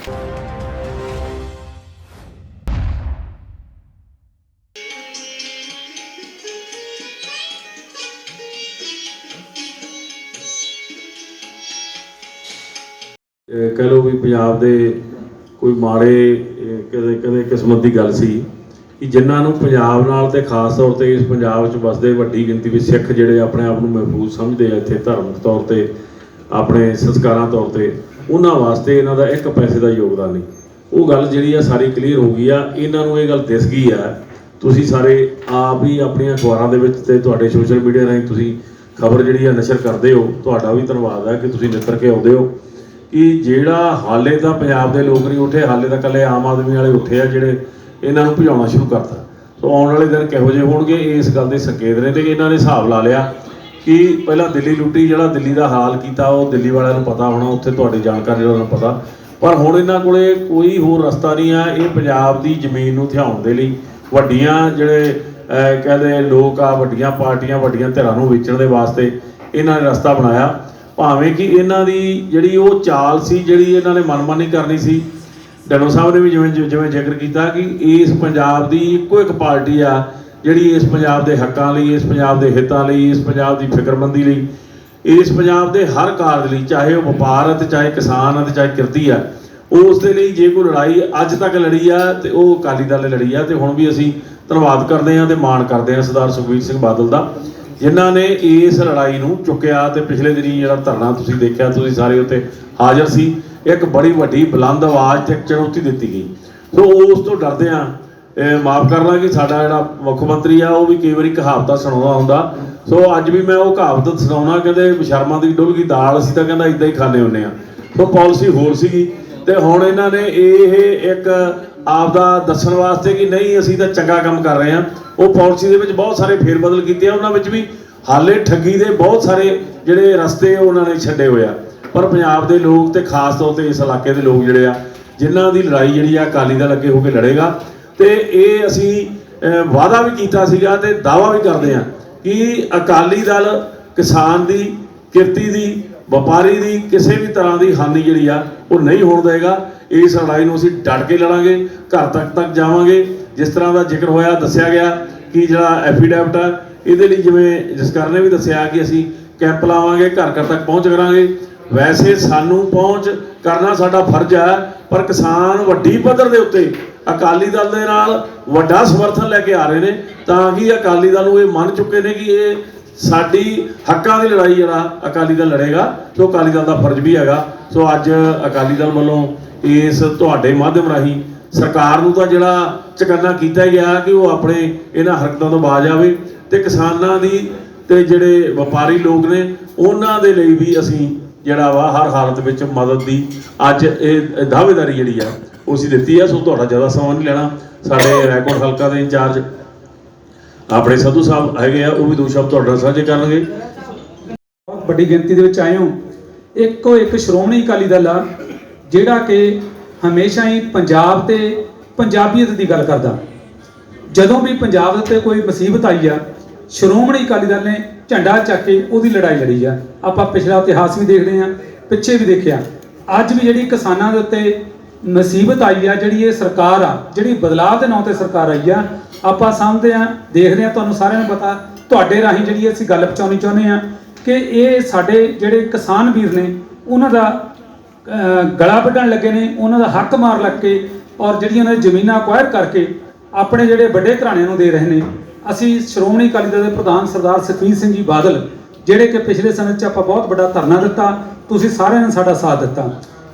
ਕਹਿ ਲਓ ਵੀ ਪੰਜਾਬ ਦੇ ਕੋਈ ਮਾੜੇ ਕਦੇ ਕਦੇ ਕਿਸਮਤ ਦੀ ਗੱਲ ਸੀ ਕਿ ਜਿਨ੍ਹਾਂ ਨੂੰ ਪੰਜਾਬ ਨਾਲ ਤੇ ਖਾਸ ਤੌਰ ਤੇ ਇਸ ਪੰਜਾਬ ਵਿੱਚ ਵਸਦੇ ਵੱਡੀ ਗਿਣਤੀ ਵਿੱਚ ਸਿੱਖ ਜਿਹੜੇ ਆਪਣੇ ਆਪ ਨੂੰ ਮਹਿਫੂਜ਼ ਸਮਝਦੇ ਆ ਇੱਥੇ ਧਾਰਮਿਕ ਤੌਰ ਤੇ, ਆਪਣੇ ਸੰਸਕਾਰਾਂ ਤੌਰ ਤੇ ਉਹਨਾਂ ਵਾਸਤੇ ਇਹਨਾਂ ਦਾ ਇੱਕ ਪੈਸੇ ਦਾ ਯੋਗਦਾਨ ਨਹੀਂ। ਉਹ ਗੱਲ ਜਿਹੜੀ ਆ ਸਾਰੀ ਕਲੀਅਰ ਹੋ ਗਈ ਆ, ਇਹਨਾਂ ਨੂੰ ਇਹ ਗੱਲ ਦਿਸ ਗਈ ਆ, ਤੁਸੀਂ ਸਾਰੇ ਆਪ ਹੀ ਆਪਣੀਆਂ ਅਖਬਾਰਾਂ ਦੇ ਵਿੱਚ ਤੇ ਤੁਹਾਡੇ ਸੋਸ਼ਲ ਮੀਡੀਆ ਰਾਹੀਂ ਤੁਸੀਂ ਖਬਰ ਜਿਹੜੀ ਆ ਨਸ਼ਰ ਕਰਦੇ ਹੋ, ਤੁਹਾਡਾ ਵੀ ਧੰਨਵਾਦ ਹੈ ਕਿ ਤੁਸੀਂ ਨਿੱਤਰ ਕੇ ਆਉਂਦੇ ਹੋ। ਕਿ ਜਿਹੜਾ ਹਾਲੇ ਤਾਂ ਪੰਜਾਬ ਦੇ ਲੋਕ ਨਹੀਂ ਉੱਠੇ, ਹਾਲੇ ਤਾਂ ਕੱਲੇ ਆਮ ਆਦਮੀ ਵਾਲੇ ਉੱਠੇ ਆ ਜਿਹੜੇ ਇਹਨਾਂ ਨੂੰ ਭਜਾਉਣਾ ਸ਼ੁਰੂ ਕਰਤਾ। ਸੋ ਆਉਣ ਵਾਲੇ ਦਿਨ ਕਿਹੋ ਜਿਹੇ ਹੋਣਗੇ ਇਸ ਗੱਲ ਦੇ ਸੰਕੇਤ ਨੇ ਤੇ ਇਹਨਾਂ ਨੇ ਹਿਸਾਬ ਲਾ ਲਿਆ। ਕਿ ਪਹਿਲਾਂ ਦਿੱਲੀ ਲੁੱਟੀ ਜਿਹੜਾ ਦਿੱਲੀ ਦਾ ਹਾਲ ਕੀਤਾ ਉਹ ਦਿੱਲੀ ਵਾਲਿਆਂ ਨੂੰ ਪਤਾ ਹੋਣਾ ਉੱਥੇ ਤੁਹਾਡੀ ਜਾਣਕਾਰੀ ਉਹਨਾਂ ਨੂੰ ਪਤਾ। ਪਰ ਹੁਣ ਇਹਨਾਂ ਕੋਲੇ ਕੋਈ ਹੋਰ ਰਸਤਾ ਨਹੀਂ ਆ ਇਹ ਪੰਜਾਬ ਦੀ ਜ਼ਮੀਨ ਨੂੰ ਥਿਆਉਣ ਦੇ ਲਈ। ਵੱਡੀਆਂ ਜਿਹੜੇ ਅਹ, ਕਹਿੰਦੇ ਲੋਕ ਆ ਵੱਡੀਆਂ ਪਾਰਟੀਆਂ ਵੱਡੀਆਂ ਧਿਰਾਂ ਨੂੰ ਵੇਚਣ ਦੇ ਵਾਸਤੇ ਇਹਨਾਂ ਨੇ ਰਸਤਾ ਬਣਾਇਆ। ਭਾਵੇਂ ਕਿ ਇਹਨਾਂ ਦੀ ਜਿਹੜੀ ਉਹ ਚਾਲ ਸੀ ਜਿਹੜੀ ਇਹਨਾਂ ਨੇ ਮਨਮਾਨੀ ਕਰਨੀ ਸੀ ਡਨੋ ਸਾਹਿਬ ਨੇ ਵੀ ਜਿਵੇਂ ਜਿਵੇਂ ਜ਼ਿਕਰ ਕੀਤਾ ਕਿ ਇਸ ਪੰਜਾਬ ਦੀ ਇੱਕੋ ਇੱਕ ਪਾਰਟੀ ਆ ਜਿਹੜੀ ਇਸ ਪੰਜਾਬ ਦੇ ਹੱਕਾਂ ਲਈ, ਇਸ ਪੰਜਾਬ ਦੇ ਹਿੱਤਾਂ ਲਈ, ਇਸ ਪੰਜਾਬ ਦੀ ਫਿਕਰਮੰਦੀ ਲਈ, ਇਸ ਪੰਜਾਬ ਦੇ ਹਰ ਕਾਰਜ ਲਈ, ਚਾਹੇ ਉਹ ਵਪਾਰ ਹੈ ਤੇ ਚਾਹੇ ਕਿਸਾਨ ਹੈ ਤੇ ਚਾਹੇ ਕਿਰਤੀ ਆ ਉਸ ਦੇ ਲਈ ਜੇ ਕੋਈ ਲੜਾਈ ਅੱਜ ਤੱਕ ਲੜੀ ਆ ਤੇ ਉਹ ਅਕਾਲੀ ਦਲ ਨੇ ਲੜੀ ਆ ਤੇ ਹੁਣ ਵੀ ਅਸੀਂ ਧੰਨਵਾਦ ਕਰਦੇ ਹਾਂ ਤੇ ਮਾਣ ਕਰਦੇ ਹਾਂ ਸਰਦਾਰ ਸੁਖਬੀਰ ਸਿੰਘ ਬਾਦਲ ਦਾ, ਜਿਨ੍ਹਾਂ ਨੇ ਇਸ ਲੜਾਈ ਨੂੰ ਚੁੱਕਿਆ ਤੇ ਪਿਛਲੇ ਦਿਨੀ ਜਿਹੜਾ ਧਰਨਾ ਤੁਸੀਂ ਦੇਖਿਆ, ਤੁਸੀਂ ਸਾਰੇ ਉੱਤੇ ਹਾਜ਼ਰ ਸੀ, ਇੱਕ ਬੜੀ ਵੱਡੀ ਬੁਲੰਦ ਆਵਾਜ਼ ਤੇ ਚੁਣੌਤੀ ਦਿੱਤੀ ਗਈ। ਸੋ ਉਸ ਤੋਂ ਡਰਦੇ ਆ ਮਾਫ ਕਰਨਾ ਕਿ ਸਾਡਾ ਜਿਹੜਾ ਮੁੱਖ ਮੰਤਰੀ ਆ, ਉਹ ਵੀ ਕਈ ਵਾਰੀ ਕਹਾਵਤਾਂ ਸੁਣਾਉਂਦਾ ਹੁੰਦਾ। ਸੋ ਅੱਜ ਵੀ ਮੈਂ ਉਹ ਕਹਾਵਤ ਸੁਣਾਉਣਾ, ਕਹਿੰਦੇ ਸ਼ਰਮਾ ਦੀ ਡੁੱਲ ਗਈ ਦਾਲ, ਅਸੀਂ ਤਾਂ ਕਹਿੰਦਾ ਇਦਾਂ ਹੀ ਖਾਣੇ ਹੁੰਨੇ ਆ ਸੋ ਪਾਲਿਸੀ ਹੋਰ ਸੀਗੀ, ਤੇ ਹੁਣ ਇਹਨਾਂ ਨੇ ਇਹ ਇੱਕ ਆਪਦਾ ਦੱਸਣ ਵਾਸਤੇ ਕਿ ਨਹੀਂ, ਅਸੀਂ ਤਾਂ ਚੰਗਾ ਕੰਮ ਕਰ ਰਹੇ ਹਾਂ। ਉਹ ਪਾਲਿਸੀ ਦੇ ਵਿੱਚ ਬਹੁਤ ਸਾਰੇ ਫੇਰਬਦਲ ਕੀਤੇ ਆ, ਉਹਨਾਂ ਵਿੱਚ ਵੀ ਹਾਲੇ ਠੱਗੀ ਦੇ ਬਹੁਤ ਸਾਰੇ ਜਿਹੜੇ ਰਸਤੇ ਉਹਨਾਂ ਨੇ ਛੱਡੇ ਹੋਏ ਆ। ਪਰ ਪੰਜਾਬ ਦੇ ਲੋਕ ਤੇ ਖਾਸ ਤੌਰ ਤੇ ਇਸ ਇਲਾਕੇ ਦੇ ਲੋਕ ਜਿਹੜੇ ਆ, ਜਿਨ੍ਹਾਂ ਦੀ ਲੜਾਈ ਜਿਹੜੀ ਆ, ਅਕਾਲੀ ਦਲ ਅੱਗੇ ਹੋ ਕੇ ਲੜੇਗਾ। ਤੇ ਇਹ ਅਸੀਂ ਵਾਅਦਾ ਵੀ ਕੀਤਾ ਸੀਗਾ ਤੇ ਦਾਵਾ ਵੀ ਕਰਦੇ ਆ ਕਿ ਅਕਾਲੀ ਦਲ ਕਿਸਾਨ ਦੀ, ਕਿਰਤੀ ਦੀ, ਵਪਾਰੀ ਦੀ, ਕਿਸੇ ਵੀ ਤਰ੍ਹਾਂ ਦੀ ਹਾਨੀ ਜਿਹੜੀ ਆ, ਉਹ ਨਹੀਂ ਹੋਣ ਦੇਗਾ ਇਸ ਲੜਾਈ ਨੂੰ ਅਸੀਂ ਡਟ ਕੇ ਲੜਾਂਗੇ, ਘਰ ਤੱਕ ਤੱਕ ਜਾਵਾਂਗੇ। ਜਿਸ ਤਰ੍ਹਾਂ ਦਾ ਜ਼ਿਕਰ ਹੋਇਆ, ਦੱਸਿਆ ਗਿਆ ਕਿ ਜਿਹੜਾ ਐਫੀਡੈਵਿਟ ਆ, ਇਹਦੇ ਲਈ ਜਿਵੇਂ ਜਸਕਰ ਨੇ ਵੀ ਦੱਸਿਆ ਕਿ ਅਸੀਂ ਕੈਂਪ ਲਾਵਾਂਗੇ, ਘਰ ਘਰ ਤੱਕ ਪਹੁੰਚ ਕਰਾਂਗੇ। ਵੈਸੇ ਸਾਨੂੰ ਪਹੁੰਚ ਕਰਨਾ ਸਾਡਾ ਫਰਜ਼ ਹੈ, ਪਰ ਕਿਸਾਨ ਵੱਡੀ ਪੱਧਰ ਦੇ ਉੱਤੇ ਅਕਾਲੀ ਦਲ ਦੇ ਨਾਲ ਵੱਡਾ ਸਮਰਥਨ ਲੈ ਕੇ ਆ ਰਹੇ ਨੇ, ਤਾਂ ਕਿ ਅਕਾਲੀ ਦਲ ਨੂੰ ਇਹ ਮੰਨ ਚੁੱਕੇ ਨੇ ਕਿ ਇਹ ਸਾਡੀ ਹੱਕਾਂ ਦੀ ਲੜਾਈ ਜਿਹੜਾ ਅਕਾਲੀ ਦਲ ਲੜੇਗਾ ਸੋ ਅਕਾਲੀ ਦਲ ਦਾ ਫਰਜ਼ ਵੀ ਹੈਗਾ। ਸੋ ਅੱਜ ਅਕਾਲੀ ਦਲ ਵੱਲੋਂ ਇਸ ਤੁਹਾਡੇ ਮਾਧਿਅਮ ਰਾਹੀਂ ਸਰਕਾਰ ਨੂੰ ਤਾਂ ਜਿਹੜਾ ਚਕੰਨਾ ਕੀਤਾ ਗਿਆ ਕਿ ਉਹ ਆਪਣੇ ਇਹਨਾਂ ਹਰਕਤਾਂ ਤੋਂ ਬਾਜ ਆਵੇ, ਤੇ ਕਿਸਾਨਾਂ ਦੀ ਤੇ ਜਿਹੜੇ ਵਪਾਰੀ ਲੋਕ ਨੇ, ਉਹਨਾਂ ਦੇ ਲਈ ਵੀ ਅਸੀਂ ਜਿਹੜਾ ਵਾ, ਹਰ ਹਾਲਤ ਵਿੱਚ ਮਦਦ ਦੀ ਅੱਜ ਇਹ ਦਾਅਵੇਦਾਰੀ ਜਿਹੜੀ ਆ ਉਹ ਦਿੱਤੀ ਆ, ਸੋ ਤੁਹਾਡਾ ਜ਼ਿਆਦਾ ਸਮਾਂ ਨਹੀਂ ਲੈਣਾ। ਸਾਡੇ ਰੈਕੋਰਡ ਹਲਕਾ ਦੇ ਇੰਚਾਰਜ ਆਪਣੇ ਸਧੂ ਸਾਹਿਬ ਹੈਗੇ ਆ, ਉਹ ਵੀ ਦੋ ਸ਼ਬਦ ਤੁਹਾਡੇ ਨਾਲ ਸਾਂਝੇ ਕਰਨਗੇ। ਬਹੁਤ ਵੱਡੀ ਗਿਣਤੀ ਦੇ ਵਿੱਚ ਆਏ ਹੋ। ਇੱਕੋ ਇੱਕ ਸ਼੍ਰੋਮਣੀ ਅਕਾਲੀ ਦਲ ਆ, ਜਿਹੜਾ ਕਿ ਹਮੇਸ਼ਾ ਹੀ ਪੰਜਾਬ ਤੇ ਪੰਜਾਬੀਅਤ ਦੀ ਗੱਲ ਕਰਦਾ। ਜਦੋਂ ਵੀ ਪੰਜਾਬ ਦੇ ਉੱਤੇ ਕੋਈ ਮੁਸੀਬਤ ਆਈ ਆ, ਸ਼੍ਰੋਮਣੀ ਅਕਾਲੀ ਦਲ ਨੇ ਝੰਡਾ ਚੱਕ ਕੇ ਉਹਦੀ ਲੜਾਈ ਲੜੀ ਆ। ਆਪਾਂ ਪਿਛਲਾ ਇਤਿਹਾਸ ਵੀ ਦੇਖਦੇ ਆ ਪਿੱਛੇ ਵੀ ਦੇਖਿਆ। ਅੱਜ ਵੀ ਜਿਹੜੀ ਕਿਸਾਨਾਂ ਦੇ ਉੱਤੇ ਮੁਸੀਬਤ ਆਈ ਆ, ਜਿਹੜੀ ਇਹ ਸਰਕਾਰ ਆ, ਜਿਹੜੀ ਬਦਲਾਅ ਦੇ ਨਾਂ ਤੇ ਸਰਕਾਰ ਆਈ ਆ, ਆਪਾਂ ਸਮਝਦੇ ਆ ਦੇਖਦੇ ਆ ਤੁਹਾਨੂੰ ਸਾਰਿਆਂ ਨੂੰ ਪਤਾ, ਤੁਹਾਡੇ ਰਾਹੀਂ ਜਿਹੜੀ ਅਸੀਂ ਗੱਲ ਪਹੁੰਚਾਉਣੀ ਚਾਹੁੰਦੇ ਆ ਕਿ ਇਹ ਸਾਡੇ ਜਿਹੜੇ ਕਿਸਾਨ ਵੀਰ ਨੇ, ਉਹਨਾਂ ਦਾ ਗਲਾ ਵੱਢਣ ਲੱਗੇ ਨੇ, ਉਹਨਾਂ ਦਾ ਹੱਕ ਮਾਰ ਲੱਗ ਕੇ ਔਰ ਜਿਹੜੀਆਂ ਉਹਨਾਂ ਦੀ ਜ਼ਮੀਨਾਂ ਅਕਵਾਇਰ ਕਰਕੇ ਆਪਣੇ ਜਿਹੜੇ ਵੱਡੇ ਘਰਾਣਿਆਂ ਨੂੰ ਦੇ ਰਹੇ ਨੇ ਅਸੀਂ ਸ਼੍ਰੋਮਣੀ ਅਕਾਲੀ ਦਲ ਦੇ ਪ੍ਰਧਾਨ ਸਰਦਾਰ ਸੁਖਬੀਰ ਸਿੰਘ ਜੀ ਬਾਦਲ, ਜਿਹੜੇ ਕਿ ਪਿਛਲੇ ਸਮੇਂ 'ਚ ਆਪਾਂ ਬਹੁਤ ਵੱਡਾ ਧਰਨਾ ਦਿੱਤਾ, ਤੁਸੀਂ ਸਾਰਿਆਂ ਨੇ ਸਾਡਾ ਸਾਥ ਦਿੱਤਾ।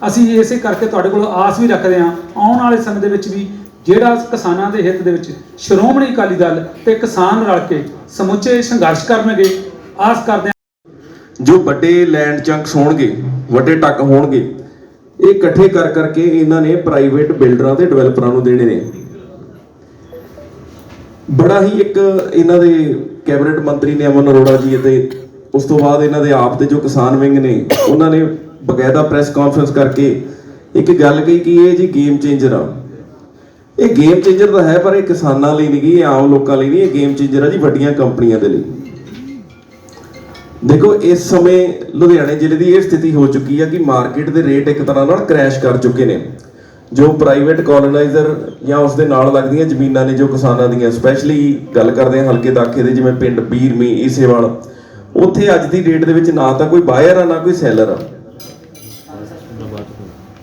ਅਸੀਂ ਇਸੇ ਕਰਕੇ ਤੁਹਾਡੇ ਕੋਲ ਆਸ ਵੀ ਰੱਖਦੇ ਹਾਂ, ਆਉਣ ਵਾਲੇ ਸਮੇਂ ਦੇ ਵਿੱਚ ਵੀ ਜਿਹੜਾ ਕਿਸਾਨਾਂ ਦੇ ਹਿੱਤ ਦੇ ਵਿੱਚ ਸ਼੍ਰੋਮਣੀ ਅਕਾਲੀ ਦਲ ਤੇ ਕਿਸਾਨ ਰਲ ਕੇ ਸਮੁੱਚੇ ਸੰਘਰਸ਼ ਕਰਨਗੇ, ਆਸ ਕਰਦੇ ਹਾਂ। ਜੋ ਵੱਡੇ ਲੈਂਡ ਚੰਕਸ ਹੋਣਗੇ, ਵੱਡੇ ਟੱਕ ਹੋਣਗੇ, ਇਹ ਇਕੱਠੇ ਕਰ ਕਰਕੇ ਇਹਨਾਂ ਨੇ ਪ੍ਰਾਈਵੇਟ ਬਿਲਡਰਾਂ ਤੇ ਡਿਵੈਲਪਰਾਂ ਨੂੰ ਦੇਣੇ ਨੇ। ਬੜਾ ਹੀ ਇੱਕ ਇਹਨਾਂ ਦੇ ਕੈਬਨਿਟ ਮੰਤਰੀ ਨੇ ਅਮਨ ਅਰੋੜਾ ਜੀ ਅਤੇ ਉਸ ਤੋਂ ਬਾਅਦ ਇਹਨਾਂ ਦੇ ਆਪ ਦੇ ਜੋ ਕਿਸਾਨ ਵਿੰਗ ਨੇ, ਉਹਨਾਂ ਨੇ ਬਕਾਇਦਾ ਪ੍ਰੈਸ ਕਾਨਫਰੰਸ ਕਰਕੇ ਇੱਕ ਗੱਲ ਕਹੀ ਕਿ ਇਹ ਜੀ ਗੇਮ ਚੇਂਜਰ ਆ। ਇਹ ਗੇਮ ਚੇਂਜਰ ਤਾਂ ਹੈ, ਪਰ ਇਹ ਕਿਸਾਨਾਂ ਲਈ ਨਹੀਂ ਗੀ, ਇਹ ਆਮ ਲੋਕਾਂ ਲਈ ਨਹੀਂ, ਇਹ ਗੇਮ ਚੇਂਜਰ ਆ ਜੀ ਵੱਡੀਆਂ ਕੰਪਨੀਆਂ ਦੇ ਲਈ। ਦੇਖੋ, ਇਸ ਸਮੇਂ ਲੁਧਿਆਣੇ ਜ਼ਿਲ੍ਹੇ ਦੀ ਇਹ ਸਥਿਤੀ ਹੋ ਚੁੱਕੀ ਆ ਕਿ ਮਾਰਕੀਟ ਦੇ ਰੇਟ ਇੱਕ ਤਰ੍ਹਾਂ ਨਾਲ ਕ੍ਰੈਸ਼ ਕਰ ਚੁੱਕੇ ਨੇ। ਜੋ ਪ੍ਰਾਈਵੇਟ ਕਲੋਨਾਈਜ਼ਰ ਜਾਂ ਉਸ ਦੇ ਨਾਲ ਲੱਗਦੀਆਂ ਜ਼ਮੀਨਾਂ ਨੇ, ਜੋ ਕਿਸਾਨਾਂ ਦੀਆਂ ਸਪੈਸ਼ਲੀ ਗੱਲ ਕਰਦੇ ਹਾਂ ਹਲਕੇ ਦਾਖੇ ਦੇ, ਜਿਵੇਂ ਪਿੰਡ ਬੀਰਮੀ ਈਸੇਵਾਲ, ਉੱਥੇ ਅੱਜ ਦੀ ਡੇਟ ਦੇ ਵਿੱਚ ਨਾ ਤਾਂ ਕੋਈ ਬਾਇਰ ਆ, ਨਾ ਕੋਈ ਸੈਲਰ ਆ।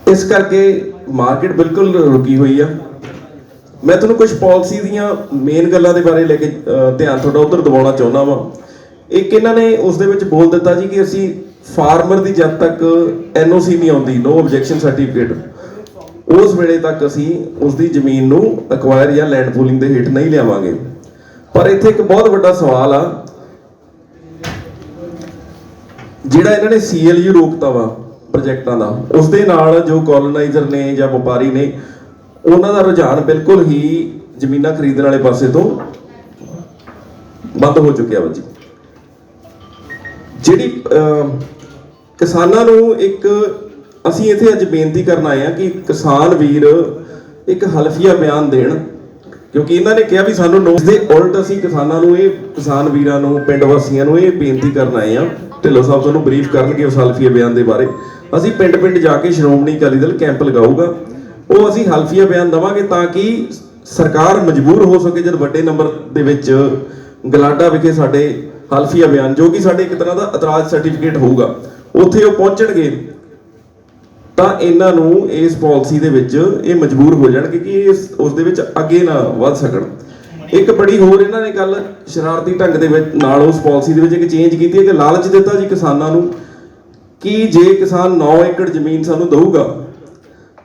ਇਸ ਕਰਕੇ ਮਾਰਕੀਟ ਬਿਲਕੁਲ ਰੁਕੀ ਹੋਈ ਆ। ਮੈਂ ਤੁਹਾਨੂੰ ਕੁਝ ਪਾਲਿਸੀ ਦੀਆਂ ਮੇਨ ਗੱਲਾਂ ਦੇ ਬਾਰੇ ਲੈ ਕੇ ਧਿਆਨ ਤੁਹਾਡਾ ਉਧਰ ਦਿਵਾਉਣਾ ਚਾਹੁੰਦਾ ਵਾਂ। ਇੱਕ ਇਹਨਾਂ ਨੇ ਉਸ ਦੇ ਵਿੱਚ ਬੋਲ ਦਿੱਤਾ ਜੀ ਕਿ ਅਸੀਂ ਫਾਰਮਰ ਦੀ ਜਦ ਤੱਕ ਐਨਓਸੀ ਨਹੀਂ ਆਉਂਦੀ ਨੋ ਆਬਜੈਕਸ਼ਨ ਸਰਟੀਫਿਕੇਟ ਉਸ ਵੇਲੇ ਤੱਕ ਅਸੀਂ ਉਸ ਦੀ ਜ਼ਮੀਨ ਨੂੰ ਅਕਵਾਇਰ ਜਾਂ ਲੈਂਡ ਪੂਲਿੰਗ ਦੇ ਹੇਠ ਨਹੀਂ ਲਿਆਵਾਂਗੇ। ਪਰ ਇੱਥੇ ਇੱਕ ਬਹੁਤ ਵੱਡਾ ਸਵਾਲ ਆ। ਜਿਹੜਾ ਇਹਨਾਂ ਨੇ ਸੀਐਲਯੂ ਰੋਕਤਾ ਵਾ ਪ੍ਰੋਜੈਕਟਾਂ ਦਾ ਉਸ ਦੇ ਨਾਲ ਜੋ ਕੋਲੋਨਾਈਜ਼ਰ ਨੇ ਜਾਂ ਵਪਾਰੀ ਨੇ, ਉਹਨਾਂ ਦਾ ਰੁਝਾਨ ਬਿਲਕੁਲ ਹੀ ਜ਼ਮੀਨਾਂ ਖਰੀਦਣ ਵਾਲੇ ਪਾਸੇ ਤੋਂ ਬੰਦ ਹੋ ਚੁੱਕਿਆ ਵਾ ਜੀ। ਜਿਹੜੀ ਕਿਸਾਨਾਂ ਨੂੰ ਇੱਕ ਅਸੀਂ ਇੱਥੇ ਅੱਜ ਬੇਨਤੀ ਕਰਨ ਆਏ ਆ ਕਿ ਕਿਸਾਨ ਵੀਰ ਇੱਕ ਹਲਫੀਆ ਬਿਆਨ ਦੇਣ, ਕਿਉਂਕਿ ਇਹਨਾਂ ਨੇ ਕਿਹਾ ਵੀ ਸਾਨੂੰ ਨੋਟਿਸ ਦੇ ਉਲਟ ਅਸੀਂ ਕਿਸਾਨਾਂ ਨੂੰ ਇਹ, ਕਿਸਾਨ ਵੀਰਾਂ ਨੂੰ, ਪਿੰਡ ਵਾਸੀਆਂ ਨੂੰ ਇਹ ਬੇਨਤੀ ਕਰਨ ਆਏ ਆ ਢਿੱਲੋਂ ਸਾਹਿਬ ਤੁਹਾਨੂੰ ਬਰੀਫ ਕਰਨਗੇ ਉਸ ਹਲਫੀਆ ਬਿਆਨ ਦੇ ਬਾਰੇ। ਅਸੀਂ ਪਿੰਡ ਪਿੰਡ ਜਾ ਕੇ ਸ਼੍ਰੋਮਣੀ ਅਕਾਲੀ ਦਲ ਕੈਂਪ ਲਗਾਊਗਾ। ਉਹ ਅਸੀਂ ਹਲਫੀਆ ਬਿਆਨ ਦਵਾਂਗੇ ਤਾਂ ਕਿ ਸਰਕਾਰ ਮਜਬੂਰ ਹੋ ਸਕੇ ਜਦ ਵੱਡੇ ਨੰਬਰ ਦੇ ਵਿੱਚ ਗਲਾਡਾ ਵਿਖੇ ਸਾਡੇ ਹਲਫੀਆ ਬਿਆਨ, ਜੋ ਕਿ ਸਾਡੇ ਇੱਕ ਤਰ੍ਹਾਂ ਦਾ ਇਤਰਾਜ਼ ਸਰਟੀਫਿਕੇਟ ਹੋਊਗਾ। ਉੱਥੇ ਉਹ ਪਹੁੰਚਣਗੇ। ਤਾਂ ਇਹਨਾਂ ਨੂੰ ਇਸ ਪਾਲਿਸੀ ਦੇ ਵਿੱਚ ਇਹ ਮਜਬੂਰ ਹੋ ਜਾਣਗੇ ਕਿ ਇਸ ਉਸ ਦੇ ਵਿੱਚ ਅੱਗੇ ਨਾ ਵੱਧ ਸਕਣ। ਇੱਕ ਬੜੀ ਹੋਰ ਇਹਨਾਂ ਨੇ ਗੱਲ ਸ਼ਰਾਰਤੀ ਢੰਗ ਦੇ ਵਿੱਚ ਨਾਲ ਉਸ ਪਾਲਿਸੀ ਦੇ ਵਿੱਚ ਇੱਕ ਚੇਂਜ ਕੀਤੀ ਹੈ ਕਿ ਲਾਲਚ ਦਿੱਤਾ ਜੀ ਕਿਸਾਨਾਂ ਨੂੰ ਕਿ ਜੇ ਕਿਸਾਨ 9 ਏਕੜ ਜ਼ਮੀਨ ਸਾਨੂੰ ਦਊਗਾ,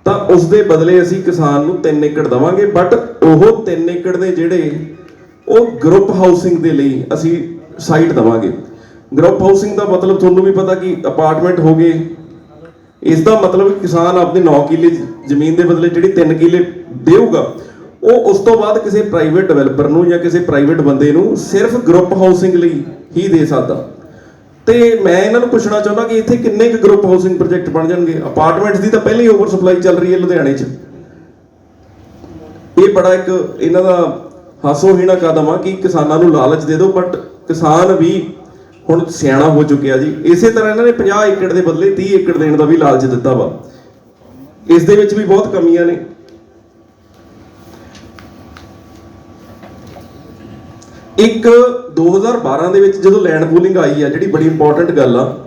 ਤਾਂ ਉਸ ਦੇ ਬਦਲੇ ਅਸੀਂ ਕਿਸਾਨ ਨੂੰ 3 ਏਕੜ ਦਵਾਂਗੇ। ਬਟ ਉਹ 3 ਏਕੜ ਦੇ ਜਿਹੜੇ ਉਹ ਗਰੁੱਪ ਹਾਊਸਿੰਗ ਦੇ ਲਈ ਅਸੀਂ ਸਾਈਟ ਦਵਾਂਗੇ। ਗਰੁੱਪ ਹਾਊਸਿੰਗ ਦਾ ਮਤਲਬ ਤੁਹਾਨੂੰ ਵੀ ਪਤਾ ਕਿ ਅਪਾਰਟਮੈਂਟ ਹੋ ਗਏ ਇਸ ਦਾ ਮਤਲਬ ਕਿਸਾਨ ਆਪਣੀ 9 ਕਿੱਲੇ ਜ਼ਮੀਨ ਦੇ ਬਦਲੇ ਜਿਹੜੀ 3 ਕਿੱਲੇ ਦੇਊਗਾ, ਉਹ ਉਸ ਤੋਂ ਬਾਅਦ ਕਿਸੇ ਪ੍ਰਾਈਵੇਟ ਡਿਵੈਲਪਰ ਨੂੰ ਜਾਂ ਕਿਸੇ ਪ੍ਰਾਈਵੇਟ ਬੰਦੇ ਨੂੰ ਸਿਰਫ ਗਰੁੱਪ ਹਾਊਸਿੰਗ ਲਈ ਹੀ ਦੇ ਸਕਦਾ। ਤੇ ਮੈਂ ਇਹਨਾਂ ਨੂੰ ਪੁੱਛਣਾ ਚਾਹੁੰਦਾ ਕਿ ਇੱਥੇ ਕਿੰਨੇ ਕੁ ਗਰੁੱਪ ਹਾਊਸਿੰਗ ਪ੍ਰੋਜੈਕਟ ਬਣ ਜਾਣਗੇ? ਅਪਾਰਟਮੈਂਟਸ ਦੀ ਤਾਂ ਪਹਿਲਾਂ ਹੀ ਓਵਰ ਸਪਲਾਈ ਚੱਲ ਰਹੀ ਹੈ ਲੁਧਿਆਣੇ 'ਚ। ਇਹ ਬੜਾ ਇੱਕ ਇਹਨਾਂ ਦਾ ਹਾਸੋਹੀਣਾ ਕਦਮ ਆ ਕਿ ਕਿਸਾਨਾਂ ਨੂੰ ਲਾਲਚ ਦੇ ਦਿਓ ਬਟ ਕਿਸਾਨ ਵੀ ਹੁਣ ਸਿਆਣਾ ਹੋ ਚੁੱਕਿਆ ਜੀ। ਇਸੇ ਤਰ੍ਹਾਂ ਇਹਨਾਂ ਨੇ 50 ਏਕੜ ਦੇ ਬਦਲੇ 30 ਏਕੜ ਦੇਣ ਦਾ ਵੀ ਲਾਲਚ ਦਿੱਤਾ ਵਾ। ਇਸ ਦੇ ਵਿੱਚ ਵੀ ਬਹੁਤ ਕਮੀਆਂ ਨੇ। ਇੱਕ 2012 ਦੇ ਵਿੱਚ ਜਦੋਂ ਲੈਂਡ ਪੂਲਿੰਗ ਆਈ ਆ, ਜਿਹੜੀ ਬੜੀ ਇੰਪੋਰਟੈਂਟ ਗੱਲ ਆ,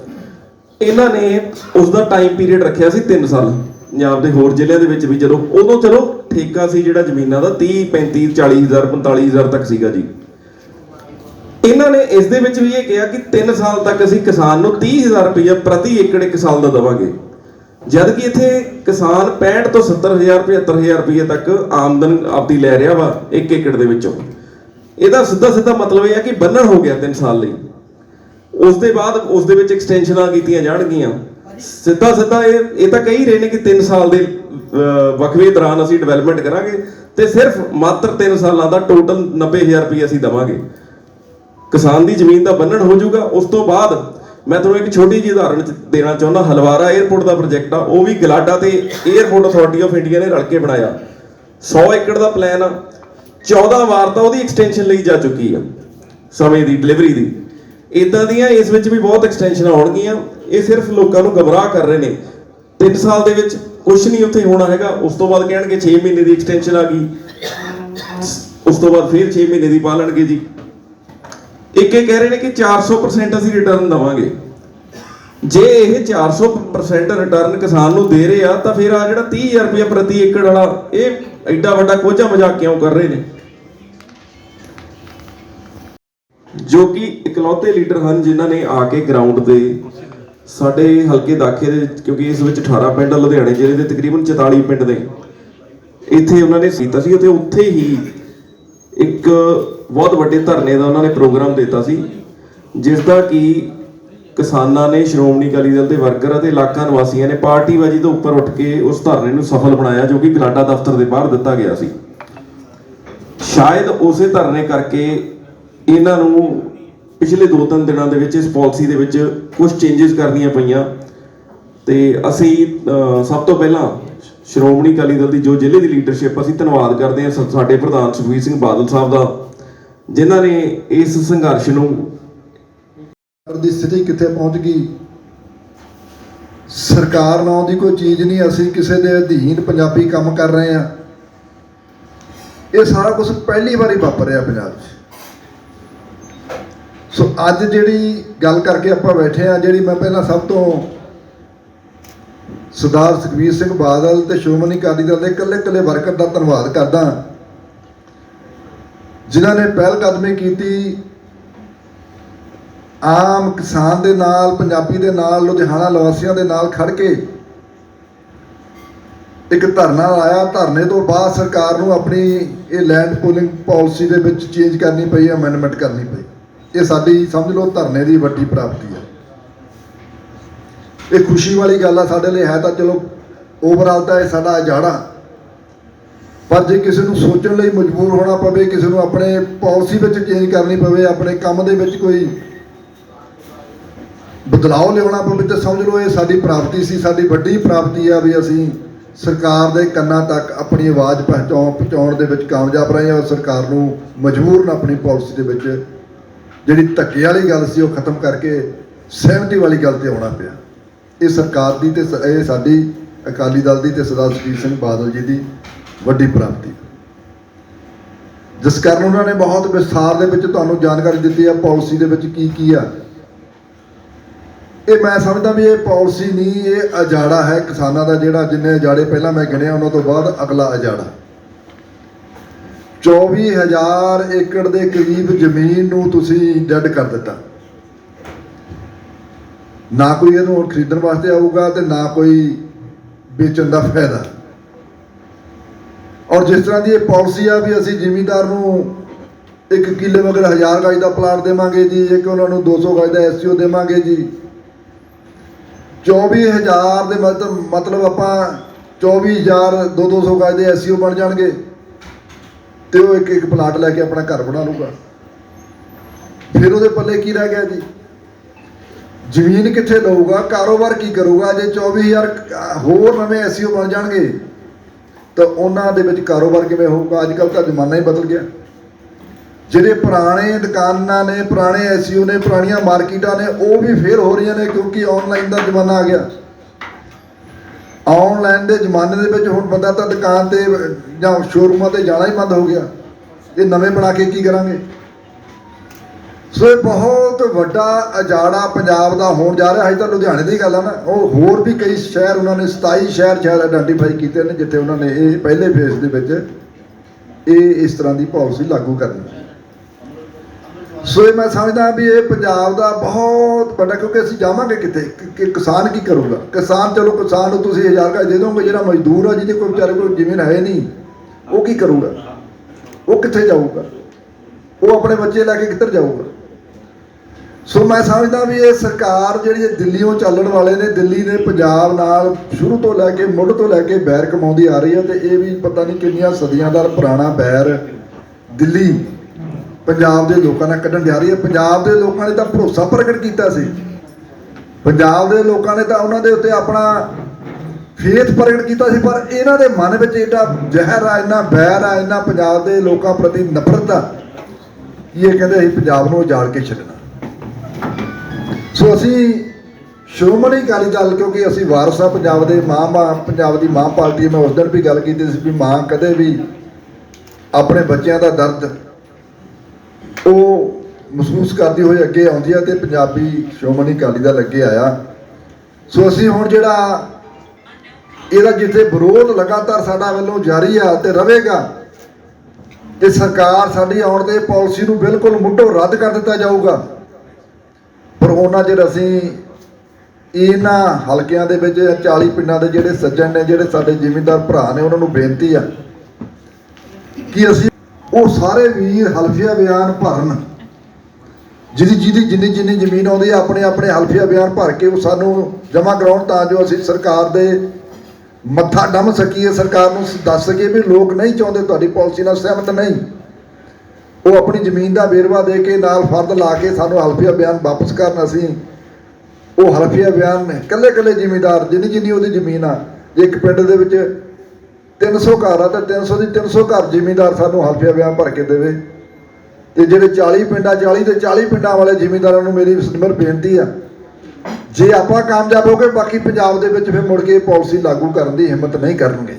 ਇਹਨਾਂ ਨੇ ਉਸ ਦਾ ਟਾਈਮ ਪੀਰੀਅਡ ਰੱਖਿਆ ਸੀ 3 ਸਾਲ। ਪੰਜਾਬ ਦੇ ਹੋਰ ਜ਼ਿਲ੍ਹਿਆਂ ਦੇ ਵਿੱਚ ਵੀ ਜਦੋਂ, ਉਦੋਂ ਚਲੋ ਠੇਕਾ ਸੀ ਜਿਹੜਾ ਜ਼ਮੀਨਾਂ ਦਾ 30 35 40000 45000 ਤੱਕ ਸੀਗਾ ਜੀ। ਇਹਨਾਂ ਨੇ ਇਸ ਦੇ ਵਿੱਚ ਵੀ ਇਹ ਕਿਹਾ ਕਿ 3 ਸਾਲ ਤੱਕ ਅਸੀਂ ਕਿਸਾਨ ਨੂੰ 30000 ਰੁਪਏ ਪ੍ਰਤੀ ਏਕੜ ਇੱਕ ਸਾਲ ਦਾ ਦਵਾਂਗੇ। ਜਦ ਕਿ ਇੱਥੇ ਕਿਸਾਨ 65 ਤੋਂ 70000 75000 ਰੁਪਏ ਤੱਕ ਆਮਦਨ ਆਪਦੀ ਲੈ ਰਿਹਾ ਵਾ ਇੱਕ ਏਕੜ ਦੇ ਵਿੱਚੋਂ। ਇਹਦਾ ਸਿੱਧਾ ਸਿੱਧਾ ਮਤਲਬ ਇਹ ਹੈ ਕਿ ਬੰਨਣ ਹੋ ਗਿਆ 3 ਸਾਲ ਲਈ। ਉਸ ਦੇ ਬਾਅਦ ਉਸ ਦੇ ਵਿੱਚ ਐਕਸਟੈਂਸ਼ਨਾਂ ਕੀਤੀਆਂ ਜਾਣਗੀਆਂ। ਸਿੱਧਾ ਸਿੱਧਾ ਇਹ ਇਹ ਤਾਂ ਕਹੀ ਰਹੇ ਨੇ ਕਿ 3 ਸਾਲ ਦੇ ਅਹ, ਦੌਰਾਨ ਅਸੀਂ ਡਿਵੈਲਪਮੈਂਟ ਕਰਾਂਗੇ ਤੇ ਸਿਰਫ ਮਾਤਰ 3 ਸਾਲਾਂ ਦਾ ਟੋਟਲ 90000 ਰੁਪਏ ਅਸੀਂ ਦਵਾਂਗੇ। ਕਿਸਾਨ ਦੀ ਜ਼ਮੀਨ ਦਾ ਬੰਨਣ ਹੋ ਜਾਊਗਾ। ਉਸ ਤੋਂ ਬਾਅਦ ਮੈਂ ਤੁਹਾਨੂੰ ਇੱਕ ਛੋਟੀ ਜਿਹੀ ਉਦਾਹਰਣ ਚ- ਦੇਣਾ ਚਾਹੁੰਦਾ। ਹਲਵਾਰਾ 에ਅਰਪੋਰਟ ਦਾ ਪ੍ਰੋਜੈਕਟ ਆ। ਉਹ ਵੀ ਗਲਾਡਾ ਤੇ 에ਅਰਪੋਰਟ ਅਥਾਰਟੀ ਆਫ ਇੰਡੀਆ ਨੇ ਰਲ ਕੇ ਬਣਾਇਆ। 100 ਏਕੜ ਦਾ ਪਲਾਨ ਆ। 14 ਵਾਰ ਤਾਂ ਉਹਦੀ ਐਕਸਟੈਂਸ਼ਨ ਲਈ ਜਾ ਚੁੱਕੀ ਆ। ਸਮੇਂ ਦੀ ਡਿਲੀਵਰੀ ਦੀ। ਇਦਾਂ ਦੀਆਂ ਇਸ ਵਿੱਚ ਵੀ ਬਹੁਤ ਐਕਸਟੈਂਸ਼ਨਾਂ ਹੋਣਗੀਆਂ ਇਹ ਸਿਰਫ ਲੋਕਾਂ ਨੂੰ ਗਮਰਾਹ ਕਰ ਰਹੇ ਨੇ। 3 ਸਾਲ ਦੇ ਵਿੱਚ ਕੁਝ ਨਹੀਂ ਉੱਥੇ ਹੋਣਾ ਹੈਗਾ। ਉਸ ਤੋਂ ਬਾਅਦ ਕਹਿਣਗੇ 6 ਮਹੀਨੇ ਦੀ ਐਕਸਟੈਂਸ਼ਨ ਆ ਗਈ। ਉਸ ਤੋਂ ਬਾਅਦ ਫਿਰ 6 ਮਹੀਨੇ ਦੀ ਪਾ ਲੈਣਗੇ ਜੀ। ਇੱਕ ਇਹ ਕਹਿ ਰਹੇ ਨੇ ਕਿ 400% ਅਸੀਂ ਰਿਟਰਨ ਦਵਾਂਗੇ। ਜੇ ਇਹ 400% ਰਿਟਰਨ ਕਿਸਾਨ ਨੂੰ ਦੇ ਰਹੇ ਆ, ਤਾਂ ਫਿਰ ਆ ਜਿਹੜਾ 30000 ਰੁਪਏ ਪ੍ਰਤੀ ਏਕੜ ਵਾਲਾ, ਇਹ ਐਡਾ ਵੱਡਾ ਕੋਝਾ ਮਜ਼ਾਕ ਕਿਉਂ ਕਰ ਰਹੇ ਨੇ? ਜੋ ਕਿ ਇਕਲੌਤੇ ਲੀਡਰ ਹਨ ਜਿਨ੍ਹਾਂ ਨੇ ਆ ਕੇ ਗਰਾਊਂਡ ਦੇ ਸਾਡੇ ਹਲਕੇ ਦਾਖੇ ਦੇ ਕਿਉਂਕਿ ਇਸ ਵਿੱਚ 18 ਪਿੰਡ ਲੁਧਿਆਣੇ ਜ਼ਿਲ੍ਹੇ ਦੇ ਤਕਰੀਬਨ 44 ਪਿੰਡ ਨੇ। ਇੱਥੇ ਉਹਨਾਂ ਨੇ ਕੀਤਾ ਸੀ, ਅਤੇ ਉੱਥੇ ਹੀ ਇੱਕ ਬਹੁਤ ਵੱਡੇ ਧਰਨੇ ਦਾ ਉਹਨਾਂ ਨੇ ਪ੍ਰੋਗਰਾਮ ਦਿੱਤਾ ਸੀ ਜਿਸ ਦਾ ਕਿ ਕਿਸਾਨਾਂ ਨੇ ਸ਼੍ਰੋਮਣੀ ਅਕਾਲੀ ਦਲ ਦੇ ਵਰਕਰ ਅਤੇ ਇਲਾਕਾ ਨਿਵਾਸੀਆਂ ਨੇ ਪਾਰਟੀਬਾਜ਼ੀ ਤੋਂ ਉੱਪਰ ਉੱਠ ਕੇ ਉਸ ਧਰਨੇ ਨੂੰ ਸਫਲ ਬਣਾਇਆ, ਜੋ ਕਿ ਗਲਾਡਾ ਦਫ਼ਤਰ ਦੇ ਬਾਹਰ ਦਿੱਤਾ ਗਿਆ ਸੀ। ਸ਼ਾਇਦ ਉਸੇ ਧਰਨੇ ਕਰਕੇ ਇਹਨਾਂ ਨੂੰ ਪਿਛਲੇ 2-3 ਦਿਨਾਂ ਦੇ ਵਿੱਚ ਇਸ ਪਾਲਿਸੀ ਦੇ ਵਿੱਚ ਕੁਝ ਚੇਂਜਸ ਕਰਨੀਆਂ ਪਈਆਂ ਤੇ ਅਸੀਂ ਸਭ ਤੋਂ ਪਹਿਲਾਂ ਸ਼੍ਰੋਮਣੀ ਅਕਾਲੀ ਦਲ ਦੀ ਜੋ ਜ਼ਿਲ੍ਹੇ ਦੀ ਲੀਡਰਸ਼ਿਪ ਅਸੀਂ ਧੰਨਵਾਦ ਕਰਦੇ ਹਾਂ ਸਾਡੇ ਪ੍ਰਧਾਨ ਸੁਖਬੀਰ ਸਿੰਘ ਬਾਦਲ ਸਾਹਿਬ ਦਾ, ਜਿਨ੍ਹਾਂ ਨੇ ਇਸ ਸੰਘਰਸ਼ ਨੂੰ ਦੀ ਸਥਿਤੀ ਕਿੱਥੇ ਪਹੁੰਚ ਗਈ? ਸਰਕਾਰ ਨਾਂ ਦੀ ਕੋਈ ਚੀਜ਼ ਨਹੀਂ, ਅਸੀਂ ਕਿਸੇ ਦੇ ਅਧੀਨ ਪੰਜਾਬੀ ਕੰਮ ਕਰ ਰਹੇ ਆ ਇਹ ਸਾਰਾ ਕੁਝ ਪਹਿਲੀ ਵਾਰੀ ਵਾਪਰ ਰਿਹਾ ਪੰਜਾਬ 'ਚ। ਸੋ ਅੱਜ ਜਿਹੜੀ ਗੱਲ ਕਰਕੇ ਆਪਾਂ ਬੈਠੇ ਆ ਜਿਹੜੀ ਮੈਂ ਪਹਿਲਾਂ ਸਭ ਤੋਂ ਸਰਦਾਰ ਸੁਖਬੀਰ ਸਿੰਘ ਬਾਦਲ ਤੇ ਸ਼੍ਰੋਮਣੀ ਅਕਾਲੀ ਦਲ ਦੇ ਇਕੱਲੇ ਇਕੱਲੇ ਵਰਕਰ ਦਾ ਧੰਨਵਾਦ ਕਰਦਾ ਜਿਨ੍ਹਾਂ ਨੇ ਪਹਿਲ ਕਦਮੀ ਕੀਤੀ ਆਮ ਕਿਸਾਨ ਦੇ ਨਾਲ, ਪੰਜਾਬੀ ਦੇ ਨਾਲ, ਲੁਧਿਆਣਾ ਨਿਵਾਸੀਆਂ ਦੇ ਨਾਲ ਖੜ ਕੇ ਇੱਕ ਧਰਨਾ ਲਾਇਆ। ਧਰਨੇ ਤੋਂ ਬਾਅਦ ਸਰਕਾਰ ਨੂੰ ਆਪਣੀ ਇਹ ਲੈਂਡ ਪੂਲਿੰਗ ਪਾਲਿਸੀ ਦੇ ਵਿੱਚ ਚੇਂਜ ਕਰਨੀ ਪਈ ਅਮੈਂਡਮੈਂਟ ਕਰਨੀ ਪਈ। ਇਹ ਸਾਡੀ, ਸਮਝ ਲਓ, ਧਰਨੇ ਦੀ ਵੱਡੀ ਪ੍ਰਾਪਤੀ ਹੈ। ਇਹ ਖੁਸ਼ੀ ਵਾਲੀ ਗੱਲ ਆ, ਸਾਡੇ ਲਈ ਹੈ ਤਾਂ ਚਲੋ ਓਵਰਆਲ ਤਾਂ ਇਹ ਸਾਡਾ ਅਜਾੜਾ। ਪਰ ਜੇ ਕਿਸੇ ਨੂੰ ਸੋਚਣ ਲਈ ਮਜਬੂਰ ਹੋਣਾ ਪਵੇ, ਕਿਸੇ ਨੂੰ ਆਪਣੇ ਪਾਲਿਸੀ ਵਿੱਚ ਚੇਂਜ ਕਰਨੀ ਪਵੇ, ਆਪਣੇ ਕੰਮ ਦੇ ਵਿੱਚ ਕੋਈ ਬਦਲਾਅ ਲਿਆਉਣਾ ਪਵੇ, ਤਾਂ ਸਮਝ ਲਓ ਇਹ ਸਾਡੀ ਪ੍ਰਾਪਤੀ ਸੀ, ਸਾਡੀ ਵੱਡੀ ਪ੍ਰਾਪਤੀ ਆ ਵੀ ਅਸੀਂ ਸਰਕਾਰ ਦੇ ਕੰਨਾਂ ਤੱਕ ਆਪਣੀ ਆਵਾਜ਼ ਪਹੁੰਚਾਉਣ ਪਹੁੰਚਾਉਣ ਦੇ ਵਿੱਚ ਕਾਮਯਾਬ ਰਹੇ ਹਾਂ ਸਰਕਾਰ ਨੂੰ ਮਜਬੂਰਨ ਆਪਣੀ ਪਾਲਿਸੀ ਦੇ ਵਿੱਚ ਜਿਹੜੀ ਧੱਕੇ ਵਾਲੀ ਗੱਲ ਸੀ, ਉਹ ਖਤਮ ਕਰਕੇ ਸਹਿਮਤੀ ਵਾਲੀ ਗੱਲ ਤੇ ਆਉਣਾ ਪਿਆ। ਇਹ ਸਰਕਾਰ ਦੀ ਤੇ ਇਹ ਸਾਡੀ ਅਕਾਲੀ ਦਲ ਦੀ ਤੇ ਸਰਦਾਰ ਸੁਖਬੀਰ ਸਿੰਘ ਬਾਦਲ ਜੀ ਦੀ ਵੱਡੀ ਪ੍ਰਾਪਤੀ ਜਿਸ ਕਾਰਨ ਉਹਨਾਂ ਨੇ ਬਹੁਤ ਵਿਸਥਾਰ ਦੇ ਵਿੱਚ ਤੁਹਾਨੂੰ ਜਾਣਕਾਰੀ ਦਿੱਤੀ ਆ ਪਾਲਿਸੀ ਦੇ ਵਿੱਚ ਕੀ ਕੀ ਆ। ਇਹ ਮੈਂ ਸਮਝਦਾ ਵੀ ਇਹ ਪਾਲਿਸੀ ਨਹੀਂ, ਇਹ ਅਜਾੜਾ ਹੈ ਕਿਸਾਨਾਂ ਦਾ ਜਿਹੜਾ ਜਿੰਨੇ ਅਜਾੜੇ ਪਹਿਲਾਂ ਮੈਂ ਗਿਣਿਆ, ਉਹਨਾਂ ਤੋਂ ਬਾਅਦ ਅਗਲਾ ਅਜਾੜਾ। 24000 ਏਕੜ ਦੇ ਕਰੀਬ ਜ਼ਮੀਨ ਨੂੰ ਤੁਸੀਂ ਡੈਡ ਕਰ ਦਿੱਤਾ। ਨਾ ਕੋਈ ਇਹਨੂੰ ਹੁਣ ਖਰੀਦਣ ਵਾਸਤੇ ਆਊਗਾ ਤੇ ਨਾ ਕੋਈ ਵੇਚਣ ਦਾ ਫਾਇਦਾ। ਔਰ ਜਿਸ ਤਰ੍ਹਾਂ ਦੀ ਇਹ ਪਾਲਿਸੀ ਆ ਵੀ ਅਸੀਂ ਜ਼ਿਮੀਂਦਾਰ ਨੂੰ ਇੱਕ ਕਿੱਲੇ ਮਗਰ 1000 ਗਜ ਦਾ ਪਲਾਟ ਦੇਵਾਂਗੇ ਜੀ, ਇੱਕ ਉਹਨਾਂ ਨੂੰ 200 ਗਜ ਦਾ ਐਸਯੂ ਦੇਵਾਂਗੇ ਜੀ। 24000 ਦੇ ਮਤਲਬ ਮਤਲਬ ਆਪਾਂ 24000 2 200 ਗਜ ਦੇ ਐਸਯੂ ਬਣ ਜਾਣਗੇ ਤੇ ਉਹ ਇੱਕ ਇੱਕ ਪਲਾਟ ਲੈ ਕੇ ਆਪਣਾ ਘਰ ਬਣਾ ਲੂਗਾ ਫਿਰ ਉਹਦੇ ਪੱਲੇ ਕੀ ਰਹਿ ਗਿਆ ਜੀ? ਜ਼ਮੀਨ ਕਿੱਥੇ ਲਊਗਾ, ਕਾਰੋਬਾਰ ਕੀ ਕਰੂਗਾ, ਜੇ 24000 ਕ- ਹੋਰ ਨਵੇਂ ਐਸਯੂ ਬਣ ਜਾਣਗੇ, ਤਾਂ ਉਹਨਾਂ ਦੇ ਵਿੱਚ ਕਾਰੋਬਾਰ ਕਿਵੇਂ ਹੋਊਗਾ? ਅੱਜ ਕੱਲ ਤਾਂ ਜ਼ਮਾਨਾ ਹੀ ਬਦਲ ਗਿਆ। ਜਿਹੜੇ ਪੁਰਾਣੇ ਦੁਕਾਨਾਂ ਨੇ, ਪੁਰਾਣੇ ਐਸਯੂ ਨੇ, ਪੁਰਾਣੀਆਂ ਮਾਰਕੀਟਾਂ ਨੇ, ਉਹ ਵੀ ਫੇਲ ਹੋ ਰਹੀਆਂ ਨੇ ਕਿਉਂਕਿ ਆਨਲਾਈਨ ਦਾ ਜ਼ਮਾਨਾ ਆ ਗਿਆ। ਆਨਲਾਈਨ ਦੇ ਜ਼ਮਾਨੇ ਦੇ ਵਿੱਚ ਹੁਣ ਬੰਦਾ ਤਾਂ ਦੁਕਾਨ ਤੇ ਜਾਂ ਸ਼ੋਰੂਮਾਂ ਤੇ ਜਾਣਾ ਹੀ ਬੰਦ ਹੋ ਗਿਆ। ਇਹ ਨਵੇਂ ਬਣਾ ਕੇ ਕੀ ਕਰਾਂਗੇ? ਸੋ ਇਹ ਬਹੁਤ ਵੱਡਾ ਅਜਾੜਾ ਪੰਜਾਬ ਦਾ ਹੋਣ ਜਾ ਰਿਹਾ। ਹੈ ਤਾਂ ਲੁਧਿਆਣੇ ਦੀ ਗੱਲ ਆ ਨਾ ਉਹ ਹੋਰ ਵੀ ਕਈ ਸ਼ਹਿਰ, ਉਹਨਾਂ ਨੇ 27 ਸ਼ਹਿਰ ਸ਼ਹਿਰ ਆਇਡੈਂਟੀਫਾਈ ਕੀਤੇ ਨੇ, ਜਿੱਥੇ ਉਹਨਾਂ ਨੇ ਇਹ ਪਹਿਲੇ ਫੇਸ ਦੇ ਵਿੱਚ ਇਹ ਇਸ ਤਰ੍ਹਾਂ ਦੀ ਪਾਲਿਸੀ ਲਾਗੂ ਕਰਨੀ ਸੋ ਇਹ ਮੈਂ ਸਮਝਦਾ ਵੀ ਇਹ ਪੰਜਾਬ ਦਾ ਬਹੁਤ ਵੱਡਾ, ਕਿਉਂਕਿ ਅਸੀਂ ਜਾਵਾਂਗੇ ਕਿੱਥੇ? ਕਿ- ਕਿਸਾਨ ਕੀ ਕਰੂਗਾ? ਕਿਸਾਨ, ਚਲੋ ਕਿਸਾਨ ਨੂੰ ਤੁਸੀਂ ਹਜ਼ਾਰ ਕਾ ਦੇ ਦੋਗੇ, ਜਿਹੜਾ ਮਜ਼ਦੂਰ ਆ, ਜਿਹਦੇ ਕੋਈ ਵਿਚਾਰੇ ਕੋਲ ਜ਼ਮੀਨ ਹੈ ਨਹੀਂ, ਉਹ ਕੀ ਕਰੂਗਾ? ਉਹ ਕਿੱਥੇ ਜਾਊਗਾ? ਉਹ ਆਪਣੇ ਬੱਚੇ ਲੈ ਕੇ ਕਿੱਧਰ ਜਾਊਗਾ? ਸੋ ਮੈਂ ਸਮਝਦਾ ਵੀ ਇਹ ਸਰਕਾਰ ਜਿਹੜੀ ਇਹ ਦਿੱਲੀੋਂ ਚੱਲਣ ਵਾਲੇ ਨੇ, ਦਿੱਲੀ ਨੇ ਪੰਜਾਬ ਨਾਲ ਸ਼ੁਰੂ ਤੋਂ ਲੈ ਕੇ ਮੁੱਢ ਤੋਂ ਲੈ ਕੇ ਬੈਰ ਕਮਾਉਂਦੀ ਆ ਰਹੀ ਹੈ ਤੇ ਇਹ ਵੀ ਪਤਾ ਨਹੀਂ ਕਿੰਨੀਆਂ ਸਦੀਆਂ ਦਾ ਪੁਰਾਣਾ ਬੈਰ ਦਿੱਲੀ ਪੰਜਾਬ ਦੇ ਲੋਕਾਂ ਨਾਲ ਕੱਢਣ ਜਾ ਰਹੀ ਹੈ। ਪੰਜਾਬ ਦੇ ਲੋਕਾਂ ਨੇ ਤਾਂ ਭਰੋਸਾ ਪ੍ਰਗਟ ਕੀਤਾ ਸੀ। ਪੰਜਾਬ ਦੇ ਲੋਕਾਂ ਨੇ ਤਾਂ ਉਹਨਾਂ ਦੇ ਉੱਤੇ ਆਪਣਾ ਫੇਥ ਪ੍ਰਗਟ ਕੀਤਾ ਸੀ, ਪਰ ਇਹਨਾਂ ਦੇ ਮਨ ਵਿੱਚ ਏਡਾ ਜ਼ਹਿਰ ਆ, ਇੰਨਾ ਬੈਰ ਆ, ਇੰਨਾ ਪੰਜਾਬ ਦੇ ਲੋਕਾਂ ਪ੍ਰਤੀ ਨਫ਼ਰਤ ਆ ਕਿ ਇਹ ਕਹਿੰਦੇ ਅਸੀਂ ਪੰਜਾਬ ਨੂੰ ਉਜਾੜ ਕੇ ਛੱਡਣਾ। ਸੋ ਅਸੀਂ ਸ਼੍ਰੋਮਣੀ ਅਕਾਲੀ ਦਲ, ਕਿਉਂਕਿ ਅਸੀਂ ਵਾਰਸ ਆ ਪੰਜਾਬ ਦੇ, ਮਾਂ ਮਾਂ ਪੰਜਾਬ ਦੀ ਮਾਂ ਪਾਰਟੀ ਮੈਂ ਉਸ ਦਿਨ ਵੀ ਗੱਲ ਕੀਤੀ ਸੀ ਵੀ ਮਾਂ ਕਦੇ ਵੀ ਆਪਣੇ ਬੱਚਿਆਂ ਦਾ ਦਰਦ ਉਹ ਮਹਿਸੂਸ ਕਰਦੀ ਹੋਈ ਅੱਗੇ ਆਉਂਦੀ ਆ ਤੇ ਪੰਜਾਬੀ ਸ਼੍ਰੋਮਣੀ ਅਕਾਲੀ ਦਲ ਅੱਗੇ ਆਇਆ। ਸੋ ਅਸੀਂ ਹੁਣ ਜਿਹੜਾ ਇਹਦਾ ਜਿੱਥੇ ਵਿਰੋਧ ਲਗਾਤਾਰ ਸਾਡਾ ਵੱਲੋਂ ਜਾਰੀ ਆ ਤੇ ਰਹੇਗਾ ਤੇ ਸਰਕਾਰ ਸਾਡੀ ਆਉਣ ਦੇ ਪਾਲਿਸੀ ਨੂੰ ਬਿਲਕੁਲ ਮੁੱਢੋਂ ਰੱਦ ਕਰ ਦਿੱਤਾ ਜਾਊਗਾ। ਪਰ ਉਹਨਾਂ ਚਿਰ ਅਸੀਂ ਇਹਨਾਂ ਹਲਕਿਆਂ ਦੇ ਵਿੱਚ 40 ਪਿੰਡਾਂ ਦੇ ਜਿਹੜੇ ਸੱਜਣ ਨੇ, ਜਿਹੜੇ ਸਾਡੇ ਜ਼ਿਮੀਂਦਾਰ ਭਰਾ ਨੇ, ਉਹਨਾਂ ਨੂੰ ਬੇਨਤੀ ਆ ਕਿ ਅਸੀਂ ਉਹ ਸਾਰੇ ਵੀਰ ਹਲਫੀਆ ਬਿਆਨ ਭਰਨ। ਜਿਹਦੀ ਜਿਹਦੀ, ਜਿੰਨੀ ਜਿੰਨੀ ਜ਼ਮੀਨ ਆਉਂਦੀ ਆ, ਆਪਣੇ ਆਪਣੇ ਹਲਫੀਆ ਬਿਆਨ ਭਰ ਕੇ ਉਹ ਸਾਨੂੰ ਜਮ੍ਹਾਂ ਕਰਾਉਣ ਤਾਂ ਜੋ ਅਸੀਂ ਸਰਕਾਰ ਦੇ ਮੱਥਾ ਡੰਮ ਸਕੀਏ, ਸਰਕਾਰ ਨੂੰ ਦੱਸ ਸਕੀਏ ਵੀ ਲੋਕ ਨਹੀਂ ਚਾਹੁੰਦੇ ਤੁਹਾਡੀ ਪਾਲਿਸੀ ਨਾਲ ਸਹਿਮਤ ਨਹੀਂ। ਉਹ ਆਪਣੀ ਜ਼ਮੀਨ ਦਾ ਵੇਰਵਾ ਦੇ ਕੇ ਨਾਲ ਫਰਦ ਲਾ ਕੇ ਸਾਨੂੰ ਹਲਫੀਆ ਬਿਆਨ ਵਾਪਸ ਕਰਨ ਅਸੀਂ ਉਹ ਹਲਫੀਆ ਬਿਆਨ ਨੇ ਕੱਲੇ ਕੱਲੇ ਜ਼ਿਮੀਂਦਾਰ ਜਿੰਨੀ ਜਿੰਨੀ ਉਹਦੀ ਜ਼ਮੀਨ ਆ, ਜੇ ਇੱਕ ਪਿੰਡ ਦੇ ਵਿੱਚ 300 ਘਰ ਆ, ਤਾਂ 300 ਦੀ 300 ਘਰ ਜ਼ਿਮੀਂਦਾਰ ਸਾਨੂੰ ਹਲਫੀਆ ਬਿਆਨ ਭਰ ਕੇ ਦੇਵੇ। ਤੇ ਜਿਹੜੇ 40 ਪਿੰਡਾਂ 40 ਤੇ 40 ਪਿੰਡਾਂ ਵਾਲੇ ਜ਼ਿਮੀਂਦਾਰਾਂ ਨੂੰ ਮੇਰੀ ਸਿਮਰ ਬੇਨਤੀ ਆ, ਜੇ ਆਪਾਂ ਕਾਮਯਾਬ ਹੋ ਗਏ, ਬਾਕੀ ਪੰਜਾਬ ਦੇ ਵਿੱਚ ਫਿਰ ਮੁੜ ਕੇ ਪਾਲਿਸੀ ਲਾਗੂ ਕਰਨ ਦੀ ਹਿੰਮਤ ਨਹੀਂ ਕਰਨਗੇ।